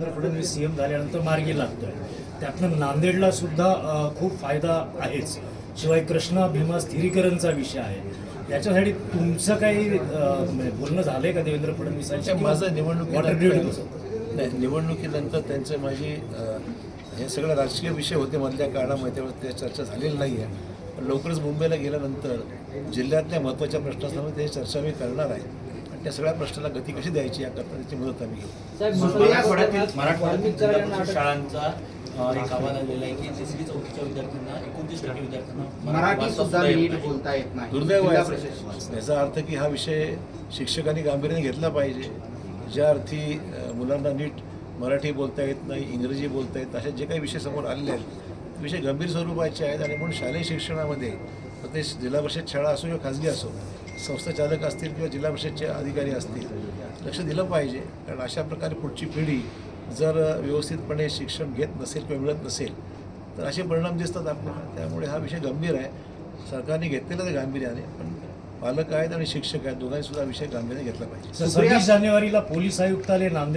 Devendra Fadnavis CM झाल्यानंतर मार्गी लागतोय. त्यातनं नांदेडला सुद्धा खूप फायदा आहेच. शिवाय कृष्णा भीमा स्थिरीकरणचा विषय आहे. याच्यासाठी तुमचं काही म्हणजे बोलणं झालंय का देवेंद्र फडणवीसांशी? त्यांच्या माझं ग्रीड नाही निवडणुकीनंतर त्यांचे माझी हे सगळे राजकीय विषय होते मधल्या काळामध्ये त्यावेळेस त्या चर्चा झालेली नाही आहे पण लवकरच मुंबईला गेल्यानंतर जिल्ह्यातल्या महत्त्वाच्या प्रश्नासमोर त्याची चर्चा मी करणार आहे. त्या सगळ्या प्रश्नाला गती कशी द्यायची याकरता त्याची मदत आम्ही घेऊ मराठवाड्यातील शाळांचा अ, एक अहवाल आलेला आहे की तिसरी चौथीच्या विद्यार्थ्यांना एकोणतीस टक्के विद्यार्थ्यांना मराठी वाचता सुद्धा येत नीट नाही. बोलता येत नाही दुर्दैव जिल्हा आहे परिषद असं. याचा अर्थ की हा विषय शिक्षकांनी गांभीर्याने घेतला पाहिजे ज्या अर्थी मुलांना नीट मराठी बोलता येत नाही इंग्रजी बोलता येत असे जे काही विषय समोर आलेले आहेत ते विषय गंभीर स्वरूपाचे आहेत आणि म्हणून शालेय शिक्षणामध्ये ते जिल्हा परिषद शाळा असो किंवा खाजगी असो संस्था चालक असतील किंवा जिल्हा परिषदचे अधिकारी असतील लक्ष दिलं पाहिजे. कारण अशा प्रकारे पुढची पिढी जर व्यवस्थितपणे शिक्षण घेत नसेल किंवा मिळत नसेल तर असे परिणाम दिसतात आपल्याला. त्यामुळे हा विषय गंभीर आहे. सरकारने घेतलेला ते गांभीर्याने पण पालक आहेत आणि शिक्षक आहेत दोघांनी सुद्धा विषय गांभीर्याने घेतला पाहिजे. सव्वीस जानेवारीला पोलीस आयुक्तालय नांदेड